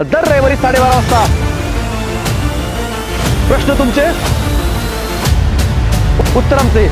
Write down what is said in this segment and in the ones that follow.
दर रविवारी साडेबारा वाजता. प्रश्न तुमचे? उत्तर आमचे.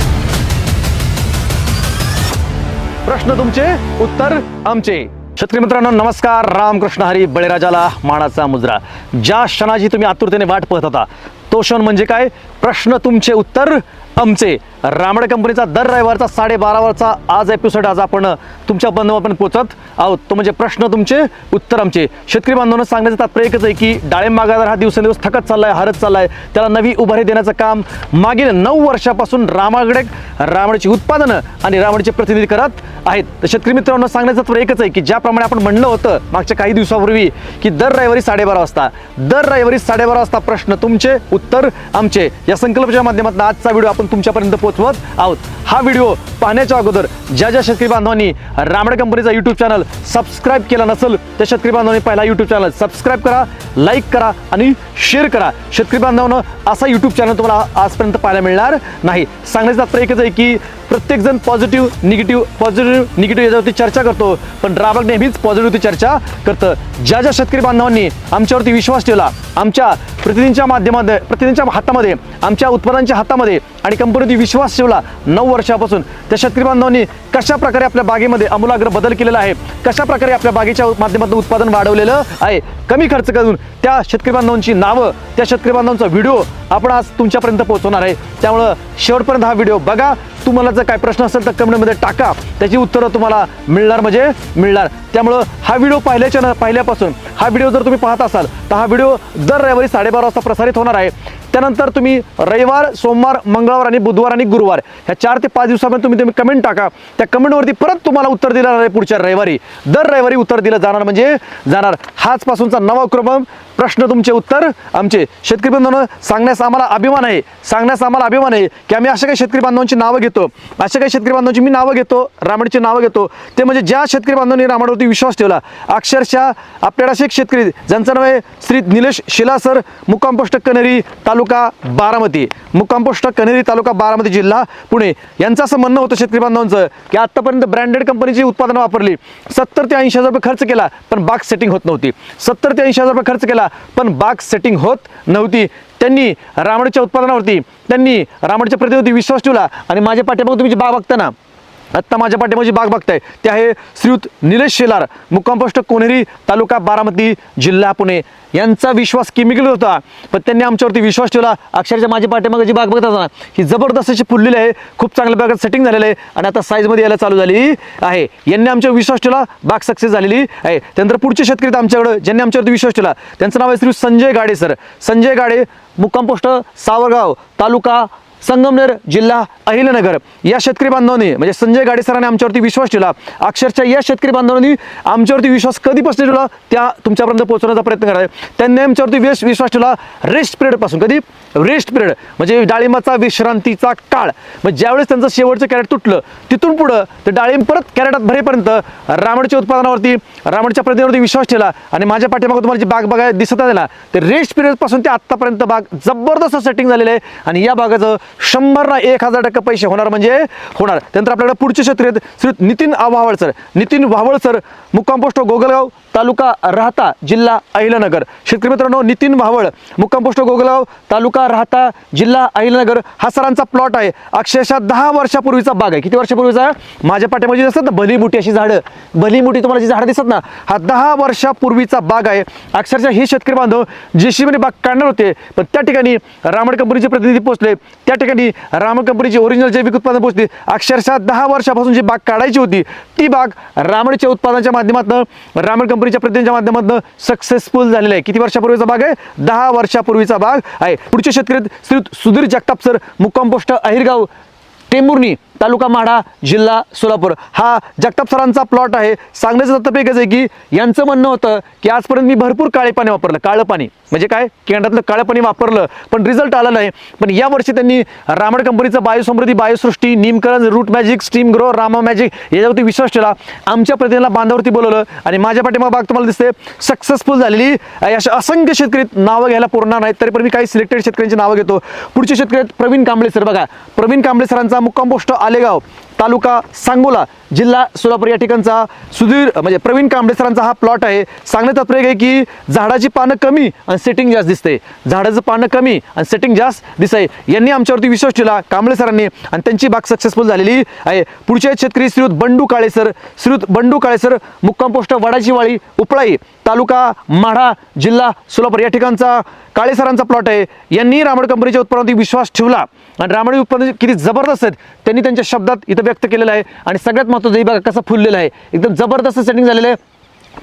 प्रश्न तुमचे? उत्तर आमचे. शेतकरी मित्रांनो नमस्कार. रामकृष्ण हरी बळीराजाला मानाचा मुजरा. ज्या क्षणाची तुम्ही आतुरतेने वाट पाहत होता तो क्षण म्हणजे काय? प्रश्न तुमचे उत्तर आमचे. रामड कंपनीचा दर रविवारचा साडेबारावरचा आज एपिसोड आज आपण तुमच्या बंधवापर्यंत पोहोचत आहोत. तो म्हणजे प्रश्न तुमचे उत्तर आमचे. शेतकरी बांधवांना सांगण्याचं तात्पर्य एकच आहे की डाळिंब बागायदार हा दिवसेंदिवस थकत चाललाय हरत चाललाय. त्याला नवी उभारी देण्याचं काम मागील नऊ वर्षापासून रामाकडे रामडची उत्पादनं आणि रामडचे प्रतिनिधी करत आहेत. तर शेतकरी मित्रांनो सांगण्याचं तात्पर्य एकच आहे की ज्याप्रमाणे आपण म्हणलं होतं मागच्या काही दिवसापूर्वी की दर रविवारी साडेबारा वाजता. दर रविवारी साडेबारा वाजता प्रश्न तुमचे उत्तर आमचे. या संकल्पच्या माध्यमातून आजचा व्हिडिओ आपण तुमच्यापर्यंत पोचवत आहोत. हा व्हिडिओ पाहण्याच्या अगोदर ज्या ज्या शेतकरी बांधवांनी रामडे कंपनीचा यूट्यूब चॅनल सबस्क्राईब केला नसेल त्या शेतकरी बांधवांनी पहिला यूट्यूब चॅनल सबस्क्राईब करा लाईक करा आणि शेअर करा. शेतकरी बांधवांनो असा यूट्यूब चॅनल तुम्हाला आजपर्यंत पाहायला मिळणार नाही. सांगण्याचं तात्पर्य एकच आहे की प्रत्येकजण पॉझिटिव्ह निगेटिव्ह पॉझिटिव्ह निगेटिव्ह याच्यावरती चर्चा करतो पण राबक नेहमीच पॉझिटिव्हची चर्चा करतं. ज्या ज्या शेतकरी बांधवांनी आमच्यावरती विश्वास ठेवला आमच्या प्रतिनिधींच्या माध्यमामध्ये प्रतिनिधींच्या हातामध्ये आमच्या उत्पादनांच्या हातामध्ये आणि कंपनीवरती विश्वास ठेवला नऊ वर्षापासून. त्या शेतकरी बांधवांनी कशा प्रकारे आपल्या बागेमध्ये आमूलाग्र बदल केलेला आहे? कशा प्रकारे आपल्या बागेच्या माध्यमातून उत्पादन वाढवलेलं आहे? कमी खर्च करून त्या शेतकरी बांधवांची नावं त्या शेतकरी बांधवांचा व्हिडिओ आपण आज तुमच्यापर्यंत पोहोचवणार आहे. त्यामुळं शेवटपर्यंत हा व्हिडिओ बघा. तुम्हाला जर काय प्रश्न असेल तर कमेंटमध्ये टाका. त्याची उत्तरं तुम्हाला मिळणार म्हणजे मिळणार. त्यामुळं हा व्हिडिओ पाहिल्याच्या न पाहिल्यापासून हा व्हिडिओ जर तुम्ही पाहत असाल तर हा व्हिडिओ दर रविवारी साडेबारा वाजता प्रसारित होणार आहे. त्यानंतर तुम्ही रविवार सोमवार मंगळवार आणि बुधवार आणि गुरुवार ह्या चार ते पाच दिवसापर्यंत तुम्ही तुम्ही कमेंट टाका. त्या कमेंटवरती परत तुम्हाला उत्तर दिलं जाणार आहे पुढच्या रविवारी. दर रविवारी उत्तर दिलं जाणार म्हणजे जाणार हाच पासूनचा नवा क्रम. प्रश्न तुमचे उत्तर आमचे. शेतकरी बांधवांना सांगण्यास आम्हाला अभिमान आहे. सांगण्यास आम्हाला अभिमान आहे की आम्ही अशा काही शेतकरी बांधवांची नावं घेतो. अशा काही शेतकरी बांधवांची मी नावं घेतो रामडची नावं घेतो. ते म्हणजे ज्या शेतकरी बांधवांनी रामाडवरती विश्वास ठेवला अक्षरशः आपल्याला असे एक शेतकरी ज्यांचं नाव आहे श्री निलेश शिलासर मुक्कामपोस्ट कनेरी तालुका बारामती. मुक्कामपोस्ट कनेरी तालुका बारामती जिल्हा पुणे. यांचं असं म्हणणं होतं शेतकरी बांधवांचं की आत्तापर्यंत ब्रँडेड कंपनीची उत्पादनं वापरली. सत्तर ते ऐंशी हजार रुपये खर्च केला पण बाग सेटिंग होत नव्हती. सत्तर ते ऐंशी हजार रुपये खर्च केला पण बाग सेटिंग होत नव्हती. त्यांनी रामडच्या उत्पादनावरती त्यांनी रामडच्या प्रतिवरती विश्वास ठेवला आणि माझ्या पाठीमागे तुम्ही जी बाग बघताना आत्ता माझ्या पाठीमागे जी बाग बघताय. ते आहे श्रीयुत निलेश शेलार मुक्कामपोस्ट कोनेरी तालुका बारामती जिल्हा पुणे. यांचा विश्वास केमिकल होता पण त्यांनी आमच्यावरती विश्वास ठेवला. अक्षरशः माझ्या पाठीमागे जी बाग बघत ना ही जबरदस्त अशी फुललेली आहे. खूप चांगल्या प्रकारे सेटिंग झालेलं आहे आणि आता साईजमध्ये यायला चालू झाली आहे. यांनी आमच्यावर विश्वास ठेवला बाग सक्सेस झालेली आहे. त्यानंतर पुढचे शेतकरी आमच्याकडं ज्यांनी आमच्यावरती विश्वास ठेवला. त्यांचं नाव आहे श्री संजय गाडे सर. संजय गाडे मुक्कामपोस्ट सावरगाव तालुका संगमनेर जिल्हा अहिलनगर या शेतकरी बांधवांनी म्हणजे संजय गाडे सरांनी आमच्यावरती विश्वास ठेवला. अक्षरशः या शेतकरी बांधवांनी आमच्यावरती विश्वास कधीपासून ठेवला त्या तुमच्यापर्यंत पोहोचवण्याचा प्रयत्न करा त्यांनी आमच्यावरती वेश विश्वास ठेवला रेस्ट पिरियडपासून कधी? Rest period. म्हणजे डाळिंबाचा विश्रांतीचा काळ. मग ज्यावेळेस त्यांचं शेवटचं कॅरेट तुटलं तिथून पुढं ते डाळिंब परत कॅरेटात भरेपर्यंत रामडच्या उत्पादनावरती रामडच्या प्रतिमेवरती विश्वास ठेवला आणि माझ्या पाठीमागे तुम्हाला जी बाग बघायला दिसत आहे ना ते रेस्ट पिरियडपासून ते आत्तापर्यंत बाग जबरदस्त सेटिंग झालेलं आहे. आणि या बागाचं शंभर ना एक हजार टक्के पैसे होणार म्हणजे होणार. त्यानंतर आपल्याकडे पुढचे क्षेत्र आहेत. श्री नितीन आव्हावळ सर. नितीन वावळ सर मुक्काम पोस्ट गोगलगाव तालुका राहता जिल्हा अहिलनगर शेतकरी मित्रांनो नितीन वावळ मुक्काम पोस्ट गोगलगाव तालुका राहता जिल्हा अहिलनगर हा सरांचा प्लॉट आहे. अक्षरशः दहा वर्षापूर्वीचा बाग आहे. किती वर्षापूर्वीचा? माझ्या पाठीमध्ये दिसतात ना भली मोठी अशी झाडं. भली मोठी तुम्हाला जी झाडं दिसत ना हा दहा वर्षापूर्वीचा बाग आहे. अक्षरशः हे शेतकरी बांधव जेसीबीने बाग काढणार होते. पण त्या ठिकाणी रामड कंपनीचे प्रतिनिधी पोहोचले. त्या ठिकाणी राम कंपनीची ओरिजिनल जैविक उत्पादन पोहोचली. अक्षरशः दहा वर्षापासून जी बाग काढायची होती ती बाग रामडच्या उत्पादनाच्या माध्यमातून रामड कंपनीच्या प्रतिनिधीच्या माध्यमातून सक्सेसफुल झालेला आहे. किती वर्षापूर्वीचा बाग आहे? दहा वर्षापूर्वीचा बाग आहे. पुढचे शेतकरी श्री सुधीर जगताप सर मुक्काम पोस्ट अहिरगाव टेंबुर्णी तालुका माढा जिल्हा सोलापूर. हा जगताप सरांचा प्लॉट आहे. सांगण्याचं तत्व आहे की यांचं म्हणणं होतं की आजपर्यंत मी भरपूर काळे पाणी वापरलं. काळं पाणी. म्हणजे काय? केंद्रातलं काळं पाणी वापरलं पण रिझल्ट आला नाही. पण या वर्षी त्यांनी रामड कंपनीचं Biosamruddhi Biosrushti Neemkaran root magic steam grow Rama magic याच्यावरती विश्वास ठेवला. आमच्या प्रतिनिधीला बांधावरती बोलवलं. आणि माझ्या पाठीमा बाग तुम्हाला दिसते सक्सेसफुल झालेली. अशा असंख्य शेतकरी नावं घ्यायला पूर्ण नाहीत तरी पण मी काही सिलेक्टेड शेतकऱ्यांची नावं घेतो. पुढचे शेतकरी प्रवीण कांबळे सर. बघा प्रवीण कांबळे सरांचा मुक्काम पोस्ट आलेगाव तालुका सांगोला जिल्हा सोलापूर या ठिकाणचा सुधीर म्हणजे प्रवीण कांबळे सरांचा हा प्लॉट आहे. सांगण्याचा प्रयोग आहे की झाडाची पानं कमी आणि सेटिंग जास्त दिसते झाडाचं पानं कमी आणि सेटिंग जास्त दिसते यांनी आमच्यावरती विश्वास ठेवला कांबळे सरांनी. आणि त्यांची बाग सक्सेसफुल झालेली आहे. पुढचे शेतकरी श्रीयुत बंडू काळेसर श्रीयुत बंडू काळेसर मुक्काम पोस्ट वडाची वाळी उपळाई तालुका माढा जिल्हा सोलापूर या ठिकाणचा काळे सरांचा प्लॉट आहे. यांनी रामड कंपनीच्या उत्पन्नावरती विश्वास ठेवला. आणि रामड उत्पन्न किती जबरदस्त आहेत त्यांनी त्यांच्या शब्दात इथं व्यक्त केलेलं आहे. आणि सगळ्यात महत्त्वाचं हे बघा कसं फुललेलं आहे. एकदम जबरदस्त सेटिंग झालेलं आहे.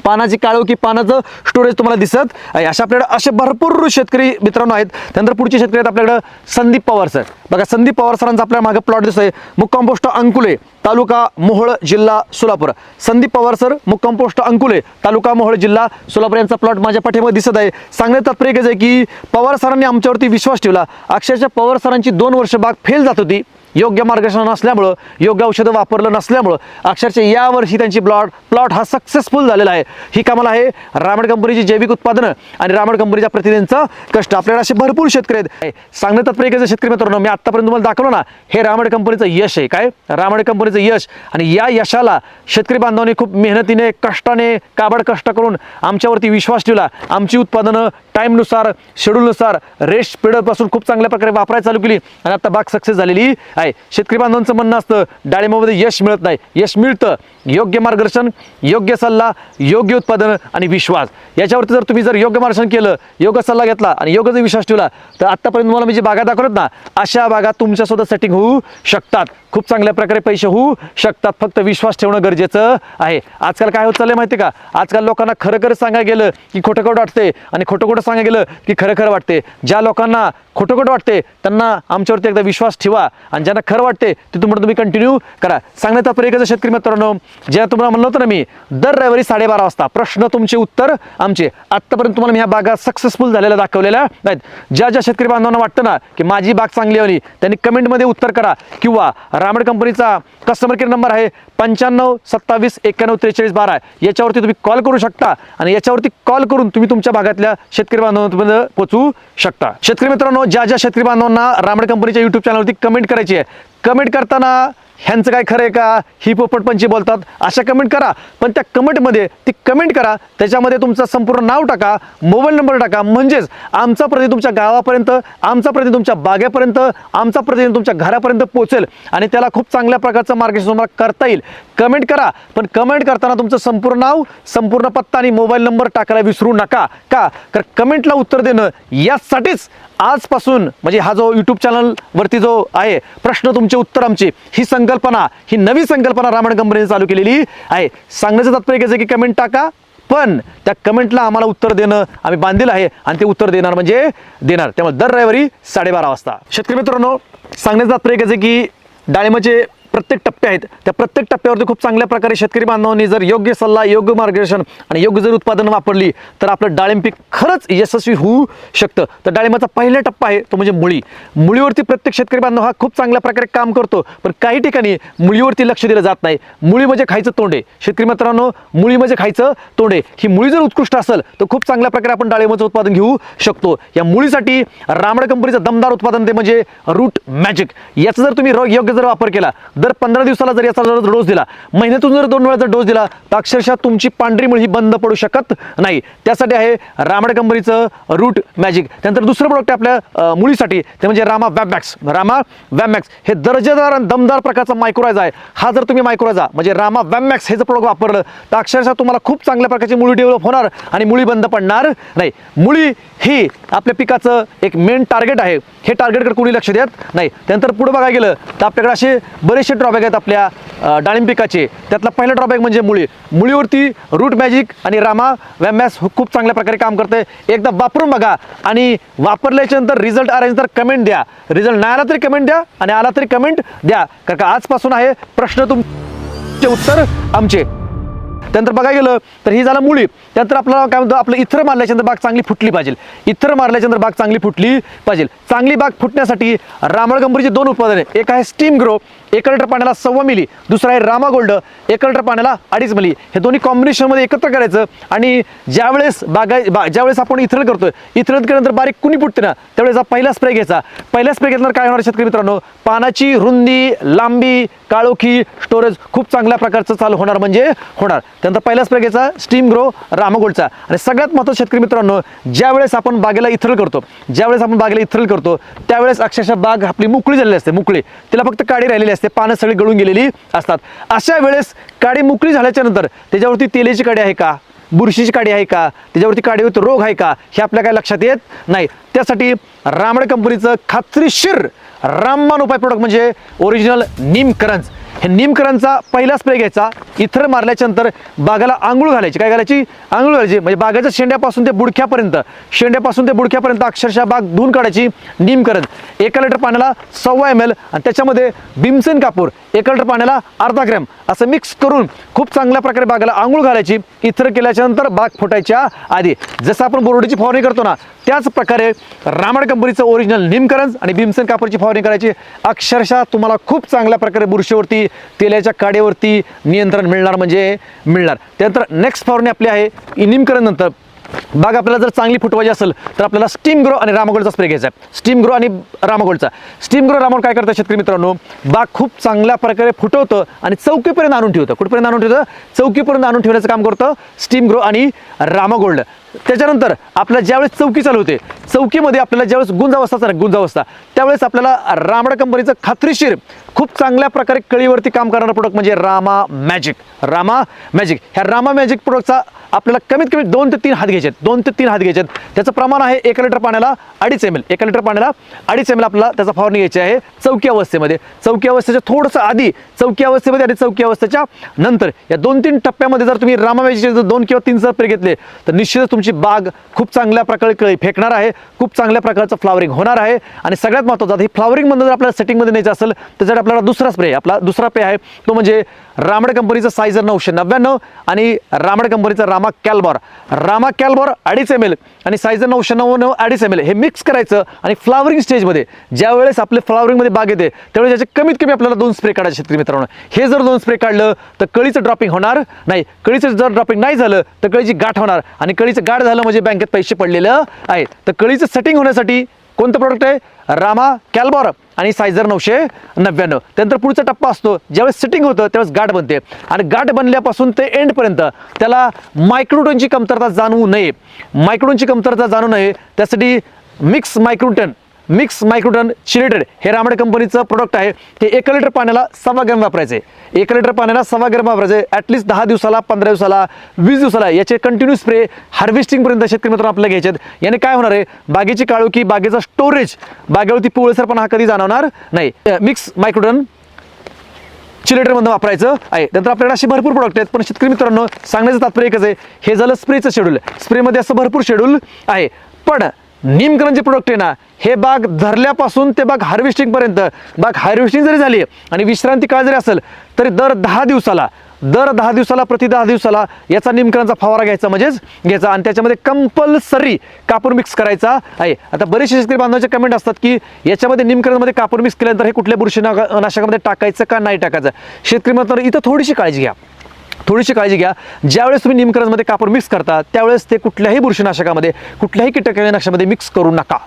पानाची काळो की पानाचं स्टोरेज तुम्हाला दिसत आहे. अशा आपल्याकडे असे भरपूर शेतकरी मित्रांनो आहेत. त्यानंतर पुढचे शेतकरी आहेत आपल्याकडं संदीप पवार सर बघा संदीप पवार सरांचा आपल्या मागे प्लॉट दिसतोय. मुक्काम पोस्ट अंकुले तालुका मोहोळ जिल्हा सोलापूर. संदीप पवार सर मुक्काम पोस्ट अंकुले तालुका मोहोळ जिल्हा सोलापूर यांचा प्लॉट माझ्या पाठीमध्ये दिसत आहे. सांगण्यात तात्पर्य आहे की पवार सरांनी आमच्यावरती विश्वास ठेवला. अक्षरशः पवार सरांची दोन वर्ष बाग फेल जात होती. योग्य मार्गदर्शन नसल्यामुळं योग्य औषधं वापरलं नसल्यामुळं अक्षरशः यावर्षी त्यांची प्लॉट प्लॉट हा सक्सेसफुल झालेला आहे. ही कामाला आहे रामड कंपनीची जैविक उत्पादनं आणि रामायण कंपनीच्या प्रतिनिधींचं कष्ट. आपल्याला असे भरपूर शेतकरी आहेत. सांगण्यात तत्पर एकच शेतकरी मित्रांनो मी आत्तापर्यंत तुम्हाला दाखवलं ना हे रामड कंपनीचं यश आहे. काय? रामड कंपनीचं यश. आणि या यशाला शेतकरी बांधवांनी खूप मेहनतीने कष्टाने काबड कष्ट करून आमच्यावरती विश्वास ठेवला. आमची उत्पादनं टाईमनुसार शेड्यूलनुसार रेस्ट पिरियडपासून खूप चांगल्या प्रकारे वापरायला चालू केली. आणि आता बाग सक्सेस झालेली आहे. शेतकरी बांधवांचं म्हणणं असतं डाळिंबामध्ये यश मिळत नाही. यश मिळतं योग्य मार्गदर्शन योग्य सल्ला योग्य उत्पादन आणि विश्वास. याच्यावरती जर तुम्ही जर योग्य मार्गदर्शन केलं योग्य सल्ला घेतला आणि योग्य जर विश्वास ठेवला तर आत्तापर्यंत तुम्हाला मी जी बागा दाखवत ना अशा बागा तुमच्यासुद्धा सेटिंग होऊ शकतात. खूप चांगल्या प्रकारे पैसे होऊ शकतात. फक्त विश्वास ठेवणं गरजेचं आहे. आजकाल काय होत चाललंय माहिती का? आजकाल लोकांना खरं खरं सांगायला गेलं की खोटं खोटं वाटते आणि खोटं खोटं सांगायला गेलं की खरं खरं वाटते ज्या लोकांना खोटं खोटं वाटते त्यांना आमच्यावरती एकदा विश्वास ठेवा. आणि ज्यांना खरं वाटते ते तुम्हाला तुम्ही कंटिन्यू करा. सांगण्यात तात्पर्य शेतकरी मित्रांनो. ज्या तुम्हाला म्हणलं होतं ना मी दर रविवारी साडेबारा वाजता प्रश्न तुमचे उत्तर आमचे. आत्तापर्यंत तुम्हाला मी ह्या बागा सक्सेसफुल झालेल्या दाखवलेल्या नाहीत. ज्या ज्या शेतकरी बांधवांना वाटतं ना की माझी बाग चांगली हवी त्यांनी कमेंटमध्ये उत्तर करा. किंवा रामड कंपनीचा कस्टमर केअर नंबर आहे पंच्याण्णव सत्तावीस एक्क्याण्णव त्रेचाळीस बारा. याच्यावरती तुम्ही कॉल करू शकता. आणि याच्यावरती कॉल करून तुम्ही तुमच्या भागातल्या शेतकरी बांधवांपर्यंत पोहोचू शकता. शेतकरी मित्रांनो ज्या ज्या शेतकरी बांधवांना रामड कंपनीच्या युट्यूब चॅनलवरती कमेंट करायची आहे कमेंट करताना ह्यांचं काय खरं आहे का? ही पोपटपंची बोलतात. अशा कमेंट करा. पण त्या कमेंटमध्ये ती कमेंट करा. त्याच्यामध्ये तुमचं संपूर्ण नाव टाका मोबाईल नंबर टाका. म्हणजेच आमचा प्रतिनिधी तुमच्या गावापर्यंत आमचा प्रतिनिधी तुमच्या बागेपर्यंत आमचा प्रतिनिधी तुमच्या घरापर्यंत पोहोचेल आणि त्याला खूप चांगल्या प्रकारचं मार्गदर्शन तुम्हाला करता येईल. कमेंट करा. पण कमेंट करताना तुमचं संपूर्ण नाव संपूर्ण पत्ता आणि मोबाईल नंबर टाकायला विसरू नका. का? तर कमेंटला उत्तर देणं यासाठीच आजपासून म्हणजे हा जो यूट्यूब चॅनलवरती जो आहे प्रश्न तुमचे उत्तर आमचे ही संकल्पना ही नवी संकल्पना रामायण कंपनीने चालू केलेली आहे. सांगण्याचं तात्पर्य एकच की कमेंट टाका पण त्या कमेंटला आम्हाला उत्तर देणं आम्ही बांधील आहे आणि ते उत्तर देणार म्हणजे देणार. त्यामुळे दर रविवारी साडेबारा वाजता. शेतकरी मित्रांनो सांगण्याचं तात्पर्य एकच की डाळिंबाचे प्रत्येक टप्पे आहेत. त्या प्रत्येक टप्प्यावरती खूप चांगल्या प्रकारे शेतकरी बांधवांनी जर योग्य सल्ला योग्य मार्गदर्शन आणि योग्य जर उत्पादन वापरली तर आपलं डाळिंब पीक खरंच यशस्वी होऊ शकतं. तर डाळिंबाचा पहिला टप्पा आहे तो म्हणजे मुळी. मुळीवरती प्रत्येक शेतकरी बांधव हा खूप चांगल्या प्रकारे काम करतो पण काही ठिकाणी मुळीवरती लक्ष दिलं जात नाही. मुळी म्हणजे खायचं तोंडे. शेतकरी मित्रांनो मुळी म्हणजे खायचं तोंडे. ही मुळी जर उत्कृष्ट असेल तर खूप चांगल्या प्रकारे आपण डाळिंबाचं उत्पादन घेऊ शकतो. या मुळीसाठी रामड कंपनीचं दमदार उत्पादन ते म्हणजे रूट मॅजिक. याचा जर तुम्ही योग्य जर वापर केला दर पंधरा दिवसाला जर याचा जर डोस दिला महिन्यातून जर दोन वेळा जर डोस दिला तर अक्षरशः तुमची पांढरी मुळी ही बंद पडू शकत नाही. त्यासाठी आहे रामड कंपनीचं रूट मॅजिक त्यानंतर दुसरं प्रोडक्ट आपल्या मुलीसाठी ते म्हणजे रामा वॅमॅक्स रामा वॅमॅक्स हे दर्जेदार आणि दमदार प्रकारचा मायक्रोरायझा आहे. हा जर तुम्ही मायक्रोरायझा म्हणजे रामा वॅमॅक्स हे जर प्रोडक्ट वापरलं तर अक्षरशः तुम्हाला खूप चांगल्या प्रकारची मुळी डेव्हलप होणार आणि मुळी बंद पडणार नाही. मुळी ही आपल्या पिकाचं एक मेन टार्गेट आहे. हे टार्गेटकडे कोणी लक्ष देत नाही. त्यानंतर पुढे बघायला गेलं तर आपल्याकडे असे बरेचसे ड्रॉबॅक आहेत आपल्या डाळिंब पिकाचे. त्यातला पहिला ड्रॉबॅक म्हणजे मुळी. मुळीवरती रूट मॅजिक आणि रामा वॅमॅस हो खूप चांगल्या प्रकारे काम करते एकदा वापरून बघा आणि वापरल्याच्या नंतर रिझल्ट आल्यानंतर तर कमेंट द्या. रिझल्ट नाही आला तरी कमेंट द्या आणि आला तरी कमेंट द्या. कारण का आजपासून आहे प्रश्न तुमचे उत्तर आमचे. त्यानंतर बघायला गेलं तर ही झालं मुळी. त्यानंतर आपल्याला काय म्हणतो आपलं इथर मारल्याच्यानंतर बाग चांगली फुटली पाहिजे. इथर मारल्याच्यानंतर बाग चांगली फुटली पाहिजे. चांगली बाग फुटण्यासाठी रामळ कंपनीचे दोन उत्पादने एक आहे स्टीम ग्रो एक लिटर पाण्याला सव्वा मिली दुसरा आहे रामा गोल्ड एक लिटर पाण्याला अडीच मिली. हे दोन्ही कॉम्बिनेशनमध्ये एकत्र करायचं आणि ज्यावेळेस बागाय बा ज्यावेळेस आपण इथरल करतोय इथरल केल्यानंतर बारीक कुणी फुटते ना त्यावेळेस हा पहिला स्प्रे घ्यायचा. पहिला स्प्रे घेतल्यानंतर काय होणार शेतकरी मित्रांनो? पानाची रुंदी लांबी काळोखी स्टोरेज खूप चांगल्या प्रकारचं चालू होणार म्हणजे होणार. त्यानंतर पहिला स्प्रे घ्यायचा स्टीम ग्रो रामागोल्डचा आणि सगळ्यात महत्त्वाचं शेतकरी मित्रांनो ज्यावेळेस आपण बागेला इथरल करतो ज्यावेळेस आपण बागेला इथरल करतो त्यावेळेस अक्षरशः बाग आपली मोकळी झालेली असते मोकळी. तिला फक्त काडी राहिलेली असते. पानं सगळी गळून गेलेली असतात. अशा वेळेस काडी मोकळी झाल्याच्यानंतर त्याच्यावरती तेलाची काडी आहे का? बुरशीची काडी आहे का? त्याच्यावरती काडीवरती रोग आहे का? हे आपल्या काय लक्षात येत नाही. त्यासाठी रामड कंपनीचं खात्रीशीर राममान उपाय प्रोडक्ट म्हणजे ओरिजिनल नीम करंज हे नीमकरांचा पहिला स्प्रे घ्यायचा. इथर मारल्याच्या नंतर बागाला आंघोळ घालायची. काय घालायची? आंघोळ घालायची. म्हणजे बागाच्या शेंड्यापासून ते बुडक्यापर्यंत शेंड्यापासून ते बुडक्यापर्यंत अक्षरशः बाग धुवून काढायची नीमकरण एका लिटर पाण्याला सव्वा एम एल आणि त्याच्यामध्ये भीमसेन कापूर एका लिटर पाण्याला अर्धा ग्रॅम असं मिक्स करून खूप चांगल्या प्रकारे बागाला आंघोळ घालायची. इथर केल्याच्यानंतर बाग फुटायच्या आधी जसं आपण बोरडीची फवारणी करतो ना त्याच प्रकारे रामड कंपनीचं ओरिजिनल नीमकरंज आणि भीमसेन कापूरची फवारणी करायची. अक्षरशः तुम्हाला खूप चांगल्या प्रकारे बुरशीवरती तेलाच्या काड्यावरती नियंत्रण मिळणार म्हणजे मिळणार. त्यानंतर नेक्स्ट फवारणी आपली आहे. निमकरण नंतर बाग आपल्याला जर चांगली फुटवायची असेल तर आपल्याला स्टीम ग्रो आणि रामागोलचा स्प्रे घ्यायचा आहे. स्टीम ग्रो आणि रामागोलचा स्टीम ग्रो रामागोल्ड काय करतं शेतकरी मित्रांनो? बाग खूप चांगल्या प्रकारे फुटवतं आणि चौकीपर्यंत आणून ठेवतं. कुठपर्यंत आणून ठेवतं? चौकीपर्यंत आणून ठेवण्याचं काम करतं स्टीम ग्रो आणि रामागोल्ड त्याच्यानंतर आपल्या ज्यावेळेस चौकी चालू होते चौकीमध्ये आपल्याला ज्यावेळेस गुंजावस्था चाल गुंजावस्था त्यावेळेस आपल्याला रामडा कंपनीचं खात्रीशीर खूप चांगल्या प्रकारे कळीवरती काम करणारं प्रोडक्ट म्हणजे रामा मॅजिक रामा मॅजिक ह्या रामा मॅजिक प्रोडक्टचा आपल्याला कमीत कमी दोन ते तीन हात घ्यायचे आहेत. दोन ते तीन हात घ्यायचे आहेत. त्याचं प्रमाण आहे एका लिटर पाण्याला अडीच एम एल एका लिटर पाण्याला अडीच एम एल आपल्याला त्याचा फवारणी घ्यायची आहे चौकी अवस्थेमध्ये. चौकी अवस्थेच्या थोडंसं आधी चौकी अवस्थेमध्ये आणि चौकी अवस्थेच्या नंतर. या दोन तीन टप्प्यामध्ये जर तुम्ही रामामॅजिकचे जर दोन किंवा तीन स्प्रे घेतले तर निश्चितच तुमची बाग खूप चांगल्या प्रकारे कळी फेकणार आहे. खूप चांगल्या प्रकारचं फ्लावरिंग होणार आहे. आणि सगळ्यात महत्त्वाचं आता ही फ्लावरिंगमध्ये जर आपल्याला सेटिंगमध्ये न्यायचं असेल त्याच्यासाठी आपल्याला दुसरा स्प्रे आपला दुसरा पे आहे. तो म्हणजे रामड कंपनीचं सायझर नऊशे नव्याण्णव आणि रामड कंपनीचा रामा कॅलबॉर. रामा कॅलबॉर अडीच एम एल आणि सायझर नऊशे नव्याण्णव अडीच एम एल हे मिक्स करायचं आणि फ्लावरिंग स्टेजमध्ये ज्यावेळेस आपले फ्लावरिंगमध्ये बाग येते त्यावेळेस त्याचे कमीत कमी आपल्याला दोन स्प्रे काढायचे शेतकरी मित्रांनो. हे जर दोन स्प्रे काढलं तर कळीचं ड्रॉपिंग होणार नाही. कळीचं जर ड्रॉपिंग नाही झालं तर कळीची गाठ होणार. आणि कळीचं गाठ झालं म्हणजे बँकेत पैसे पडलेलं आहे तर कळीचं सेटिंग होण्यासाठी कोणतं प्रोडक्ट आहे? रामा कॅलबॉर. आणि सायझर नऊशे नव्याण्णव. त्यानंतर पुढचा टप्पा असतो ज्यावेळेस सिटिंग होतं त्यावेळेस गाठ बनते. आणि गाठ बनल्यापासून ते एंडपर्यंत त्याला मायक्रोटनची कमतरता जाणवू नये. मायक्रोटनची कमतरता जाणू नये त्यासाठी mix Microton mix Microton chelated हे रामड कंपनीचं प्रोडक्ट आहे. ते एक लिटर पाण्याला सव्वा ग्रॅम वापरायचे. एक लिटर पाण्याला सव्वा ग्रॅम वापरायचे. ॲटलिस्ट दहा दिवसाला पंधरा दिवसाला वीस दिवसाला याचे कंटिन्यू स्प्रे हार्वेस्टिंगपर्यंत शेतकरी मित्रांनो आपल्याला घ्यायचे आहेत. याने काय होणार आहे? बागेची काळोखी बागेचा स्टोरेज बागेवरती पिवळसरपणा हा कधी जाणवणार नाही. मिक्स मायक्रोटन चिलेटरमधून वापरायचं आहे. नंतर आपल्याकडे असे भरपूर प्रोडक्ट आहेत. पण शेतकरी मित्रांनो सांगण्याचं तात्पर्य एकच आहे. हे झालं स्प्रेचं शेड्यूल स्प्रेमध्ये असं भरपूर शेड्यूल आहे. पण निमकरण प्रोडक्ट आहे ना हे बाग धरल्यापासून ते बाग हार्वेस्टिंगपर्यंत बाग हार्वेस्टिंग जरी झाली आणि विश्रांती काळ जरी असेल तरी दर दहा दिवसाला दर दहा दिवसाला प्रति दहा दिवसाला याचा निमकरणचा फवारा घ्यायचा म्हणजेच घ्यायचा. आणि त्याच्यामध्ये कंपल्सरी कापूर मिक्स करायचा आहे. आता बरेचसे शेतकरी बांधवांचे कमेंट असतात की याच्यामध्ये निमकरणमध्ये कापूर मिक्स केल्यानंतर हे कुठल्या बुरशी नाशकामध्ये टाकायचं का नाही टाकायचं? शेतकरी म्हणतात इथं थोडीशी काळजी घ्या. थोडीशी काळजी घ्या. ज्यावेळेस तुम्ही निमकरंजमध्ये कापूर मिक्स करता त्यावेळेस ते कुठल्याही बुरशीनाशकामध्ये कुठल्याही कीटकनाशकामध्ये मिक्स करू नका.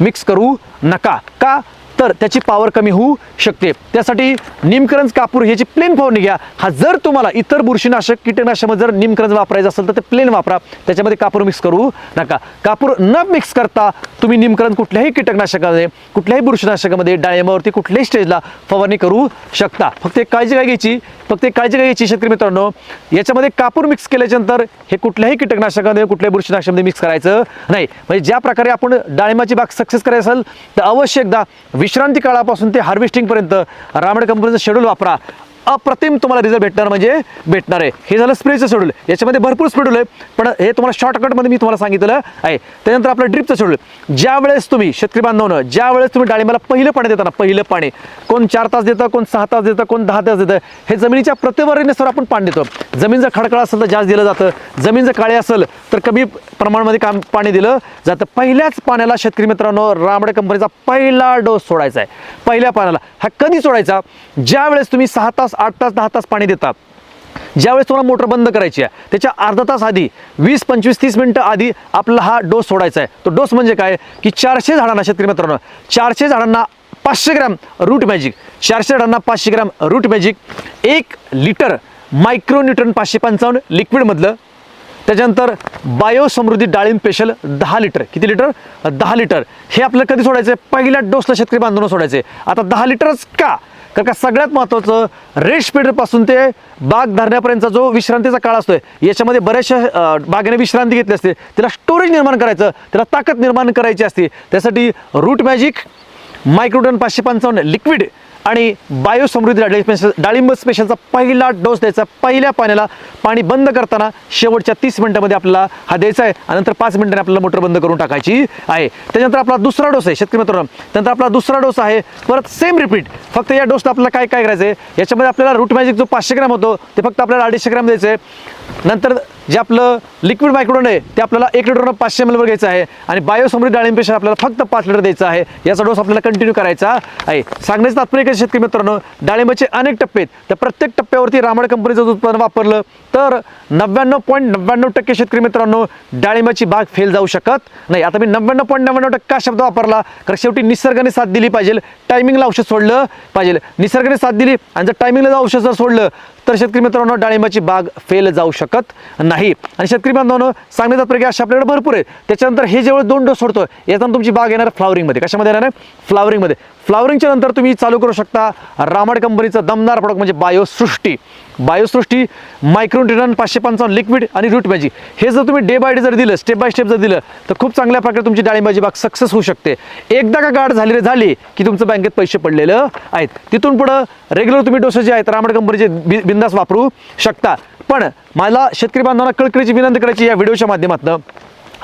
मिक्स करू नका. का? तर त्याची पॉवर कमी होऊ शकते. त्यासाठी निमकरंज कापूर ह्याची प्लेन फवारणी घ्या. हा जर तुम्हाला इतर बुरशीनाशक कीटकनाशकामध्ये जर निमकरंज वापरायचं असेल तर ते प्लेन वापरा. त्याच्यामध्ये कापूर मिक्स करू नका. कापूर न मिक्स करता तुम्ही निमकरंज कुठल्याही कीटकनाशकामध्ये कुठल्याही बुरशीनाशकामध्ये डाळिंबावरती कुठल्याही स्टेजला फवारणी करू शकता. फक्त एक काळजी काय घ्यायची? फक्त एक काळजी घ्यायची शेतकरी मित्रांनो. याच्यामध्ये कापूर मिक्स केल्याच्यानंतर हे कुठल्याही कीटकनाशकामध्ये कुठल्याही बुरशीनाशकामध्ये मिक्स करायचं नाही. म्हणजे ज्या प्रकारे आपण डाळिंबाची बाग सक्सेस करायची असेल तर अवश्य एकदा विश्रांती काळापासून ते हार्वेस्टिंगपर्यंत रामड कंपनीचं शेड्यूल वापरा. अप्रतिम तुम्हाला रिझल्ट भेटणार म्हणजे भेटणार आहे. हे झालं स्प्रेचं शेड्यूल याच्यामध्ये भरपूर शेड्यूल आहे पण हे तुम्हाला शॉर्टकटमध्ये मी तुम्हाला सांगितलं आहे. त्यानंतर आपलं ड्रिपचं शेड्यूल ज्या वेळेस तुम्ही शेतकरी बांधवनं ज्या वेळेस तुम्ही डाळिंबाला पहिलं पाणी देताना पहिलं पाणी कोण चार तास देतं कोण सहा तास देतं कोण दहा तास देतं हे जमिनीच्या प्रतिवरीनुसार आपण पाणी देतो. जमीन जर खडकळा असेल तर जास्त दिलं जातं. जमीन जर काळी असेल तर कमी प्रमाणामध्ये काम पाणी दिलं जातं. पहिल्याच पाण्याला शेतकरी मित्रांनो रामडे कंपनीचा पहिला डोस सोडायचा आहे. पहिल्या पाण्याला हा कधी सोडायचा? ज्या वेळेस तुम्ही सहा तास आठ तास दहा तास पाणी देतात. ज्यावेळेस तुम्हाला मोटर बंद करायची आहे त्याच्या अर्धा तास आधी वीस पंचवीस तीस मिनटं आधी आपला हा डोस सोडायचा आहे. तो डोस म्हणजे काय? की चारशे झाडांना शेतकरी मित्रांनो चारशे झाडांना पाचशे ग्रॅम रूट मॅजिक चारशे झाडांना पाचशे ग्रॅम रूट मॅजिक एक लिटर मायक्रोन्यूट्रन पाचशे पंचावन्न लिक्विडमधलं त्याच्यानंतर बायोसमृद्धी डाळिंब स्पेशल दहा लिटर. किती लिटर? दहा लिटर. हे आपल्याला कधी सोडायचं आहे पहिल्या डोसला शेतकरी बांधून सोडायचं आहे आता दहा लिटरच का? कारण का सगळ्यात महत्त्वाचं रेड स्पीडरपासून ते बाग धरण्यापर्यंतचा जो विश्रांतीचा काळ असतोय याच्यामध्ये बऱ्याचशा बागेने विश्रांती घेतली असते. त्याला स्टोरेज निर्माण करायचं त्याला ताकद निर्माण करायची असते. त्यासाठी रूट मॅजिक मायक्रोटन पाचशे पंचावन्न लिक्विड आणि बायोसमृद्धी डाळिंब स्पेशल डाळिंब स्पेशलचा पहिला डोस द्यायचा. पहिल्या पाण्याला पाणी बंद करताना शेवटच्या तीस मिनिटामध्ये आपल्याला हा द्यायचा आहे. आणि नंतर पाच मिनिटांनी आपल्याला मोटर बंद करून टाकायची आहे. त्याच्यानंतर आपला दुसरा डोस आहे. शेतकरी मित्रांनो त्यानंतर आपला दुसरा डोस आहे. परत सेम रिपीट फक्त या डोसला आपल्याला काय काय करायचं आहे याच्यामध्ये आपल्याला रूट मॅजिक जो पाचशे ग्रॅम होतो ते फक्त आपल्याला अडीचशे ग्रॅम द्यायचं आहे नंतर जे आपलं लिक्विड मायक्रोडोन आहे ते आपल्याला एक लिटरनं पाचशे एम एलवर घ्यायचं आहे आणि बायोसमृद्ध डाळिंबपेक्षा आपल्याला फक्त पाच लिटर द्यायचं आहे. याचा डोस आपल्याला कंटिन्यू करायचा आहे. सांगण्याचं तात्पर्य काय शेतकरी मित्रांनो डाळिंबाचे अनेक टप्पे आहेत. त्या प्रत्येक टप्प्यावरती रामड कंपनीचं उत्पादन वापरलं तर नव्याण्णव पॉईंट नव्याण्णव टक्के शेतकरी मित्रांनो डाळिंबाची बाग फेल जाऊ शकत नाही. आता मी नव्याण्णव पॉईंट नव्याण्णव टक्का शब्द वापरला कारण शेवटी निसर्गाने साथ दिली पाहिजे. टायमिंगला औषध सोडलं पाहिजे. निसर्गाने साथ दिली आणि जर टायमिंगला औषध जर सोडलं तर शेतकरी मित्रांनो डाळिंबाची बाग फेल जाऊ शकत शकत नाही. आणि शेतकरी बांधवांनो सांगण्यात तात्पर्य की अशा आपल्याकडे भरपूर आहे त्याच्यानंतर हे जेवढं दोन डोस सोडतो याच्यानंतर तुमची बाग येणार फ्लावरिंगमध्ये. कशामध्ये येणार आहे? फ्लावरिंगमध्ये. फ्लावरिंगच्या नंतर तुम्ही चालू करू शकता रामड कंपनीचं दमदार प्रोडक्ट म्हणजे बायोसृष्टी. बायोसृष्टी मायक्रोन्ट्रिनन पाचशे पंचावन्न लिक्विड आणि रूट मॅजिक हे जर तुम्ही डे बाय डे जर दिलं स्टेप बाय स्टेप जर दिलं तर खूप चांगल्या प्रकारे तुमची डाळिंबाची बाग सक्सेस होऊ शकते. एकदा का गाठ झाली रे झाली की तुमचं बँकेत पैसे पडलेलं आहेत. तिथून पुढं रेग्युलर तुम्ही डोसेस जे आहेत रामड कंपनीचे बि- बिंदास वापरू शकता. पण मला शेतकरी बांधवांना कळकळीची विनंती करायची या व्हिडिओच्या माध्यमातून.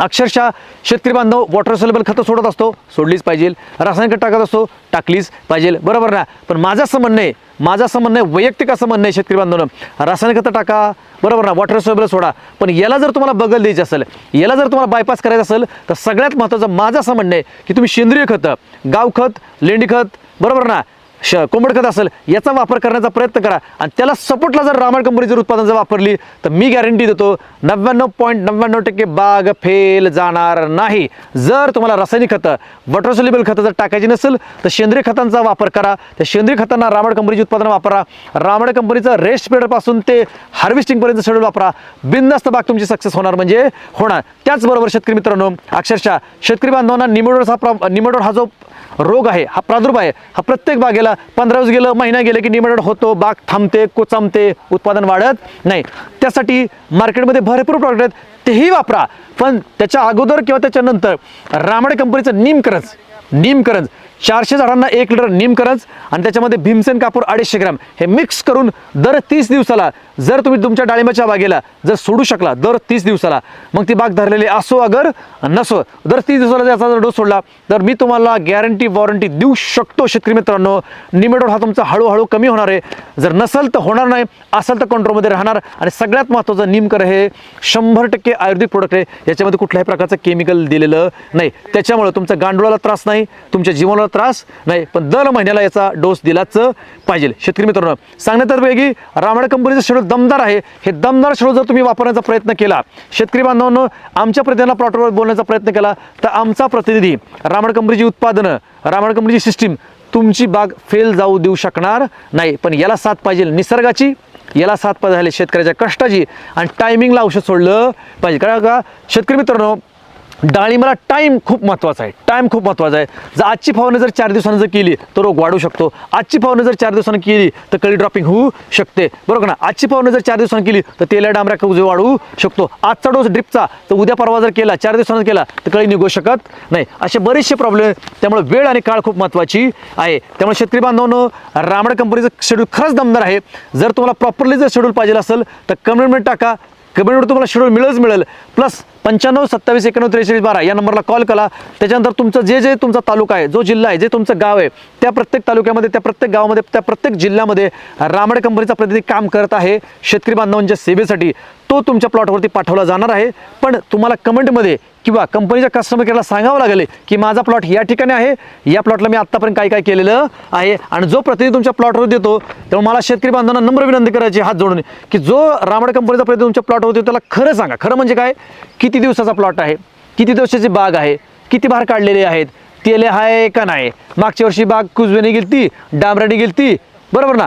अक्षरशः शेतकरी बांधव वॉटर सोलेबल खतं सोडत असतो सोडलीच पाहिजे. रासायनिक खत टाकत असतो टाकलीच पाहिजे. बरोबर ना? पण माझं असं म्हणणं आहे माझं असं म्हणणं आहे वैयक्तिक असं म्हणणं आहे शेतकरी बांधवांना. रासायनिक खतं टाका. बरोबर ना? वॉटर सोलेबल सोडा. पण याला जर तुम्हाला बगल द्यायची असेल याला जर तुम्हाला बायपास करायचं असेल तर सगळ्यात महत्त्वाचं माझं असं म्हणणं आहे की तुम्ही सेंद्रिय खतं गावखत लेंडी खत बरोबर ना? श कोंबड खत असेल याचा वापर करण्याचा प्रयत्न करा. आणि त्याला सपोर्टला जर रामड कंपनी जर उत्पादन जर वापरली तर मी गॅरंटी देतो नव्याण्णव पॉईंट नव्याण्णव टक्के बाग फेल जाणार नाही. जर तुम्हाला रासायनिक खतं वॉटरसोल्युबल खतं जर टाकायची नसेल तर सेंद्रिय खतांचा वापर करा. त्या सेंद्रिय खतांना रामड कंपनीची उत्पादन वापरा. रामायण कंपनीचं रेस्ट पिरियडपासून ते हार्वेस्टिंगपर्यंत शेड्यूल वापरा. बिंदास्त बाग तुमची सक्सेस होणार म्हणजे होणार. त्याचबरोबर शेतकरी मित्रांनो अक्षरशः शेतकरी बांधवांना निमडोर हा प्र निमडोर हा जो रोग आहे हा प्रादुर्भाव आहे. हा प्रत्येक बागेला पंधरा दिवस गेलं महिना गेलं की निमडड होतो बाग थांबते कोचामते उत्पादन वाढत नाही. त्यासाठी मार्केटमध्ये भरपूर प्रॉडक्ट आहेत तेही वापरा. पण त्याच्या अगोदर किंवा त्याच्यानंतर रामडे कंपनीचं नीमकरंज नीमकरंज चारशे झाडांना एक लिटर नीमकरंज आणि त्याच्यामध्ये भीमसेन कापूर अडीचशे ग्रॅम. हे मिक्स करून दर तीस दिवसाला जर तुम्ही तुमच्या डाळिंबाच्या बागेला जर सोडू शकला दर तीस दिवसाला मग ती बाग धरलेली असो अगर नसो दर तीस दिवसाला त्याचा जर डोस सोडला तर मी तुम्हाला गॅरंटी वॉरंटी देऊ शकतो शेतकरी मित्रांनो. निमेडोर हा तुमचा हळूहळू कमी होणार आहे. जर नसेल तर होणार नाही असेल तर कंट्रोलमध्ये राहणार आणि सगळ्यात महत्त्वाचं निमकर हे शंभर टक्के आयुर्वेदिक प्रोडक्ट आहे. याच्यामध्ये कुठल्याही प्रकारचं केमिकल दिलेलं नाही. त्याच्यामुळे तुमच्या गांडुळाला त्रास नाही तुमच्या जीवनाला त्रास नाही पण दर महिन्याला याचा डोस दिलाच पाहिजे. शेतकरी मित्रांनो सांगण्यात येतं की रामड कंपनीचं शेड्यूल दमदार आहे. हे दमदार शेड्यूल जर तुम्ही वापरण्याचा प्रयत्न केला शेतकरी बांधवांनो आमच्या प्रतिनिधीला प्लॉटवर बोलण्याचा प्रयत्न केला तर आमचा प्रतिनिधी रामड कंपनीची उत्पादनं रामड कंपनीची सिस्टीम तुमची बाग फेल जाऊ देऊ शकणार नाही. पण याला साथ पाहिजे निसर्गाची याला साथ पाहिजे शेतकऱ्याच्या कष्टाची. आणि टायमिंगला औषध सोडलं पाहिजे. कारण का शेतकरी मित्रांनो डाळिंबाला टाईम खूप महत्त्वाचा आहे. टाईम खूप महत्त्वाचा आहे. जर आजची फवारणी जर चार दिवसांनी जर केली तर रोग वाढू शकतो. आजची फवारणी जर चार दिवसांनी केली तर कळी ड्रॉपिंग होऊ शकते. बरोबर ना आजची फवारणी जर चार दिवसांनी केली तर तेल्या डांबऱ्या उजे वाढू शकतो. आजचा डोस ड्रिपचा तर उद्या परवा जर केला चार दिवसांनी केला तर कळी निघू शकत नाही. असे बरेचसे प्रॉब्लेम त्यामुळे वेळ आणि काळ खूप महत्त्वाची आहे. त्यामुळे शेतकरी बांधवांनो रामड कंपनीचं शेड्यूल खरंच दमदार आहे. जर तुम्हाला प्रॉपरली जर शेड्यूल पाहिजे असेल तर कमेंटमेंट टाका. कमेंटवर तुम्हाला शेड्यूल मिळेलच मिळेल. प्लस पंच्याण्णव सत्तावीस एकोणव त्रेचाळीस बारा या नंबरला कॉल करा. त्याच्यानंतर तुमचं जे जे तुमचा तालुका आहे जो जिल्हा आहे जे तुमचं गाव आहे त्या प्रत्येक तालुक्यामध्ये त्या प्रत्येक गावामध्ये त्या प्रत्येक जिल्ह्यामध्ये रामड कंपनीचा प्रतिनिधी काम करत आहे शेतकरी बांधवांच्या सेवेसाठी. तो तुमच्या प्लॉटवरती पाठवला जाणार आहे. पण तुम्हाला कमेंटमध्ये किंवा कंपनीच्या कस्टमर केअरला सांगावं लागेल की माझा प्लॉट या ठिकाणी आहे. या प्लॉटला मी आत्तापर्यंत काय काय केलेलं आहे आणि जो प्रतिनिधी तुमच्या प्लॉटवर देतो तेव्हा मला शेतकरी बांधवांना नम्र विनंती करायची हात जोडून की जो रामड कंपनीचा प्रतिनिधी तुमच्या प्लॉटवर देतो त्याला खरं सांगा. खरं म्हणजे काय? किती किती दिवसाचा प्लॉट आहे? किती दिवसाची बाग आहे? किती भार काढलेले आहेत? तेले आहे का नाही? मागच्या वर्षी बाग कुजवेने गेलती डांबराने गेलती. बरोबर ना?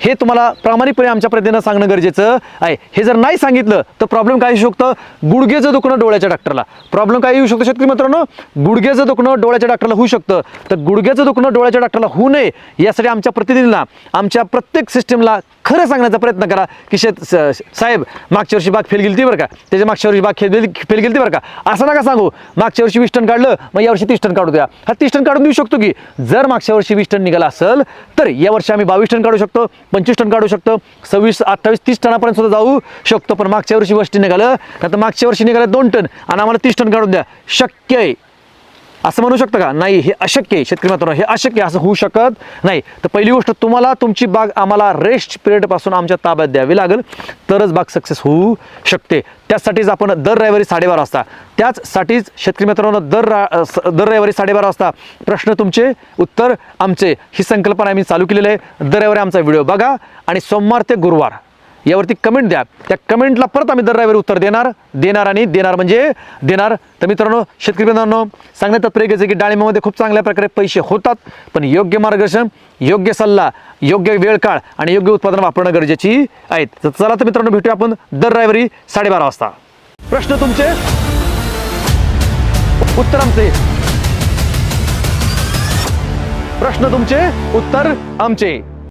हे तुम्हाला प्रामाणिकपणे आमच्या प्रतिनिधीनं सांगणं गरजेचं आहे. हे जर नाही सांगितलं तर प्रॉब्लेम काय येऊ शकतं? गुडघेचं दुखणं डोळ्याच्या डॉक्टरला प्रॉब्लेम काय येऊ शकतो शेतकरी मित्रांनो? गुडघेचं दुखणं डोळ्याच्या डॉक्टरला होऊ शकतं. तर गुडघ्याचं दुखणं डोळ्याच्या डॉक्टरला होऊ नये यासाठी आमच्या प्रतिनिधींना आमच्या प्रत्येक सिस्टीमला खरं सांगण्याचा प्रयत्न करा की शेत स- साहेब मागच्या वर्षी बाग फेल गेली बरं का? त्याच्या मागच्या वर्षी बाग फेल फेल गेली बरं का? असं नका सांगू. मागच्या वर्षी वीस टन काढलं मग यावर्षी तीस टन काढू द्या. हा तीस टन काढून देऊ शकतो की? जर मागच्या वर्षी वीस टन निघाला असेल तर या वर्षी आम्ही बावीस टन काढू शकतो पंचवीस टन काढू शकतो सव्वीस अठ्ठावीस तीस टनापर्यंत सुद्धा जाऊ शकतो. पण मागच्या वर्षी वर्षी निघालं तर मागच्या वर्षी निघालं दोन टन आणि आम्हाला तीस टन काढून द्या. शक्य आहे. असं म्हणू शकतं का? नाही हे अशक्य आहे शेतकरी मात्र हे अशक्य असं होऊ शकत नाही. तर पहिली गोष्ट तुम्हाला तुमची बाग आम्हाला रेस्ट पिरियडपासून आमच्या ताब्यात द्यावी लागेल. तरच बाग सक्सेस होऊ शकते. त्यासाठीच आपण दर रविवारी साडेबारा वाजता त्याचसाठीच शेतकरी मित्रांनो दर रा दर रविवारी साडेबारा वाजता प्रश्न तुमचे उत्तर आमचे. ही संकल्पना आम्ही चालू केलेली आहे. दर रविवारी आमचा व्हिडिओ बघा आणि सोमवार ते गुरुवार यावरती कमेंट द्या. त्या कमेंटला परत आम्ही दर रविवारी उत्तर देणार देणार आणि देणार म्हणजे देणार. तर मित्रांनो शेतकरी मित्रांनो सांगण्यात तात्पर्य घ्यायचं की डाळिंबामध्ये खूप चांगल्या प्रकारे पैसे होतात पण योग्य मार्गदर्शन योग्य सल्ला योग्य वेळ काळ आणि योग्य उत्पादन वापरणं गरजेची आहेत. तर चला तर मित्रांनो भेटूया आपण दर रविवारी साडेबारा वाजता. प्रश्न तुमचे? उत्तर आमचे. प्रश्न तुमचे? उत्तर आमचे.